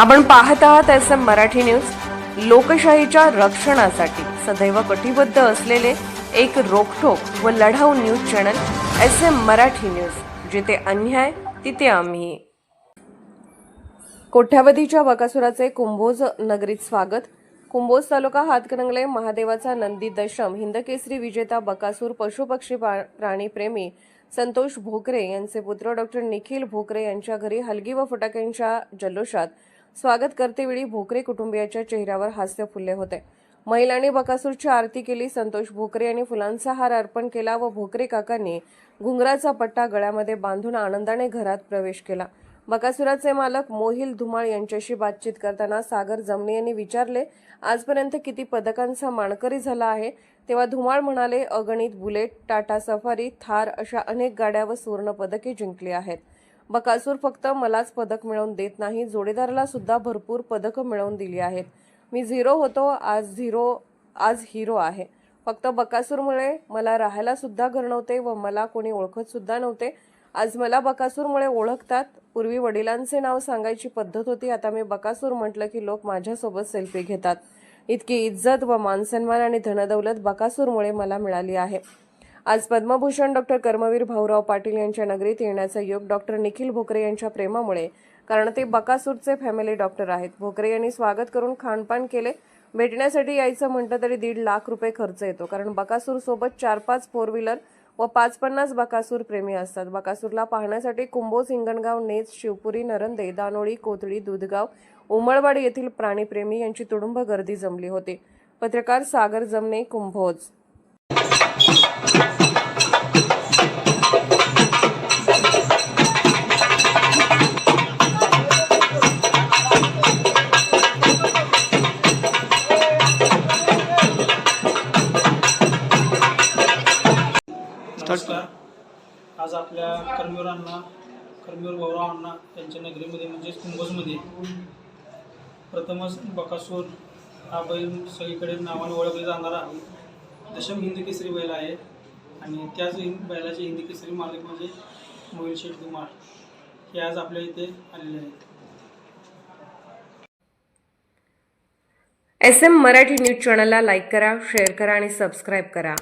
आपण पाहत आहात एस एम मराठी न्यूज. लोकशाहीच्या रक्षणासाठी सदैव कटिबद्ध असलेले एक रोखोक व लढाऊ news channel S M Marathi news. जिथे अन्याय तिथे आम्ही. कोठ्यावधीच्या बकासुराचे कुंभोज नगरीत स्वागत. कुंभोज तालुका हातकणंगले महादेवाचा नंदी दशम हिंदकेसरी विजेता बकासूर पशुपक्षी प्राणीप्रेमी संतोष भोकरे यांचे पुत्र डॉक्टर निखिल भोकरे यांच्या घरी हलगी व फटाक्यांच्या जल्लोषात स्वागत करतेवेळी भोकरे कुटुंबियाच्या चेहऱ्यावर हास्य फुलले होते. महिलांनी बकासूरची आरती केली संतोष भोकरे यांनी फुलांचा हार अर्पण केला व भोकरे काकांनी घुंगराचा पट्टा गळ्यामध्ये बांधून आनंदाने घरात प्रवेश केला. बकासुराचे मालक मोहिल धुमाळ यांच्याशी बातचीत करताना सागर जमणे यांनी विचारले आजपर्यंत किती पदकांचा मानकरी झाला आहे? तेव्हा धुमाळ म्हणाले अगणित बुलेट टाटा सफारी थार अशा अनेक गाड्या व सुवर्ण पदके जिंकली आहेत. बकासूर फक्त मलाच पदक मिळवून देत नाही जोडीदाराला सुद्धा भरपूर पदकं मिळवून दिली आहेत. मी झिरो होतो आज झिरो आज हिरो आहे. फक्त बकासूरमुळे मला राहायला सुद्धा घर नव्हते व मला कोणी ओळखत सुद्धा नव्हते. आज मला बकासूरमुळे ओळखतात. पूर्वी वडिलांचे नाव सांगायची पद्धत होती. आता मी बकासूर म्हटलं की लोक माझ्यासोबत सेल्फी घेतात. इतकी इज्जत व मानसन्मान आणि धनदौलत बकासूरमुळे मला मिळाली आहे. आज पद्मभूषण डॉक्टर कर्मवीर भाऊराव पाटील यांच्या नगरीत येण्याचा योग डॉक्टर निखिल भोकरे यांच्या प्रेमामुळे कारण ते बकासूरचे फॅमिली डॉक्टर आहेत. भोकरे यांनी स्वागत करून खानपान केले. भेटण्यासाठी यायचं म्हटलं तरी दीड लाख रुपये खर्च येतो कारण बकासूर सोबत चार पाच फोर व्हीलर व पाच पन्नास बकासूर प्रेमी असतात. बकासूरला पाहण्यासाठी कुंभोज हिंगणगाव नेच शिवपुरी नरंदे दानोळी कोथळी दुधगाव उमळवाड येथील प्राणीप्रेमी यांची तुडुंब गर्दी जमली होती. पत्रकार सागर जमने कुंभोज. नमस्कार. आज आपल्या कर्मवीरांना कर्मवीर भाऊरावांना यांच्या नगरीमध्ये म्हणजेच कुंभजमध्ये प्रथमच बकासूर हा बैल सगळीकडे नावाने ओळखला जाणारा दशम हिंदी केसरी बैल आहे. आणि त्याच बैलाचे हिंदी केसरी मालक म्हणजे मोहिल शेठ कुमार. हे आज आपल्या इथे आलेले आहेत. एस एम मराठी न्यूज चॅनलला लाईक करा शेअर करा आणि सबस्क्राईब करा.